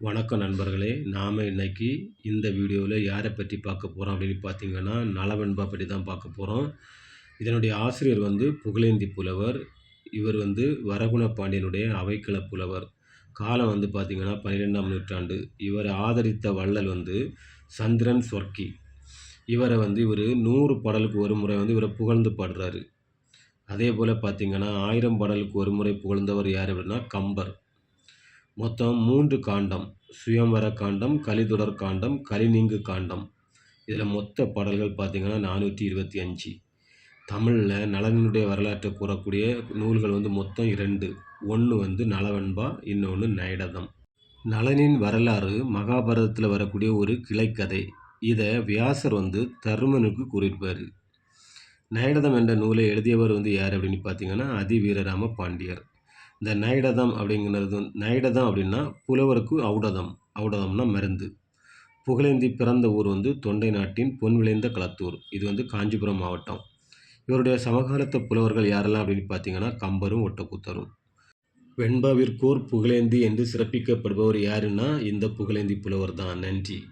வணக்கம் நண்பர்களே. நாம் இன்னைக்கு இந்த வீடியோவில் யாரை பற்றி பார்க்க போகிறோம் அப்படின்னு பார்த்தீங்கன்னா நலவெண்பா பற்றி தான் பார்க்க போகிறோம் இதனுடைய ஆசிரியர் வந்து புகழேந்தி புலவர். இவர் வந்து வரகுண பாண்டியனுடைய அவைக்கள புலவர். காலம் வந்து பார்த்திங்கன்னா பன்னிரெண்டாம் நூற்றாண்டு. இவரை ஆதரித்த வள்ளல் வந்து சந்திரன் சொர்க்கி. இவரை வந்து இவர் நூறு பாடலுக்கு ஒரு முறை வந்து இவரை புகழ்ந்து பாடுறாரு. அதே போல் பார்த்திங்கன்னா ஆயிரம் பாடலுக்கு ஒரு முறை புகழ்ந்தவர் யார் அப்படின்னா கம்பர். மொத்தம் மூன்று காண்டம். சுயம்வர காண்டம் கலிதொடர் காண்டம் கலிநீங்கு காண்டம். இதில் மொத்த பாடல்கள் பார்த்திங்கன்னா நானூற்றி இருபத்தி அஞ்சு. தமிழில் நலனுடைய வரலாற்றை கூறக்கூடிய நூல்கள் வந்து மொத்தம் இரண்டு. ஒன்று வந்து நலவன்பா இன்னொன்று நைடதம். நலனின் வரலாறு மகாபாரதத்தில் வரக்கூடிய ஒரு கிளைக்கதை. இதை வியாசர் வந்து தருமனுக்கு கூறியிருப்பார். நயடதம் என்ற நூலை எழுதியவர் வந்து யார் அப்படின்னு பார்த்தீங்கன்னா அதிவீரராம பாண்டியர். இந்த நைடதம் அப்படிங்கிறது வந்து- நைடதம் அப்படின்னா புலவருக்கு ஔடதம். ஔடதம்னா மருந்து. புகழேந்தி பிறந்த ஊர் வந்து தொண்டை நாட்டின் பொன் விளைந்த களத்தூர். இது வந்து காஞ்சிபுரம் மாவட்டம். இவருடைய சமகாலத்து புலவர்கள் யாரெல்லாம் அப்படின்னு பார்த்தீங்கன்னா கம்பரும் ஒட்டக்கூத்தரும். வெண்பாவிற்கோர் புகழேந்தி என்று சிறப்பிக்கப்படுபவர் யாருன்னா இந்த புகழேந்தி புலவர் தான். நன்றி.